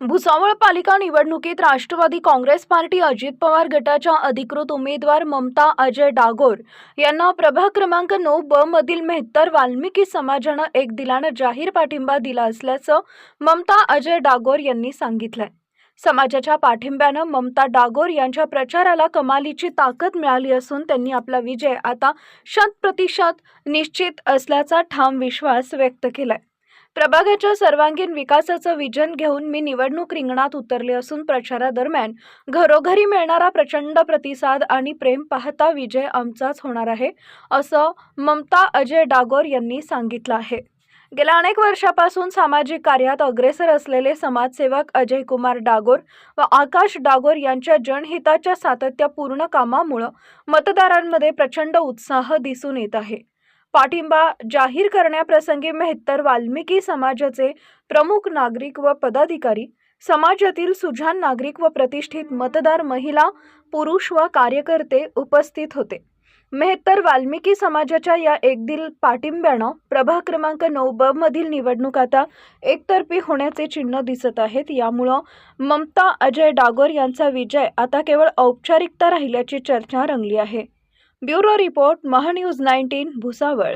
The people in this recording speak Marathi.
भुसावळ पालिका निवडणुकीत राष्ट्रवादी काँग्रेस पार्टी अजित पवार गटाच्या अधिकृत उमेदवार ममता अजय डागोर यांना प्रभाग क्रमांक नऊ ब मधील मेहत्तर वाल्मिकी समाजानं एक दिलानं जाहीर पाठिंबा दिला असल्याचं ममता अजय डागोर यांनी सांगितलंय. समाजाच्या पाठिंब्यानं ममता डागोर यांच्या प्रचाराला कमालीची ताकद मिळाली असून त्यांनी आपला विजय आता शत प्रतिशत निश्चित असल्याचा ठाम विश्वास व्यक्त केलाय. प्रभागाच्या सर्वांगीण विकासाचं विजन घेऊन मी निवडणूक रिंगणात उतरले असून प्रचारादरम्यान घरोघरी मिळणारा प्रचंड प्रतिसाद आणि प्रेम पाहता विजय आमचाच होणार आहे असं ममता अजय डागोर यांनी सांगितलं आहे. गेल्या अनेक वर्षापासून सामाजिक कार्यात अग्रेसर असलेले समाजसेवक अजय कुमार डागोर व आकाश डागोर यांच्या जनहिताच्या सातत्यपूर्ण कामामुळं मतदारांमध्ये प्रचंड उत्साह दिसून येत आहे. पाठिंबा जाहीर करण्याप्रसंगी मेहत्तर वाल्मिकी समाजाचे प्रमुख नागरिक व पदाधिकारी समाजातील सुजान नागरिक व प्रतिष्ठित मतदार महिला पुरुष व कार्यकर्ते उपस्थित होते. मेहतर वाल्मिकी समाजाच्या या एकदिल पाठिंब्यानं प्रभाग क्रमांक नऊ ब मधील निवडणूक आता एकतर्फी होण्याचे चिन्ह दिसत आहेत. यामुळं ममता अजय डागोर यांचा विजय आता केवळ औपचारिकता राहिल्याची चर्चा रंगली आहे. Bureau report MahaNews nineteen Bhusawal.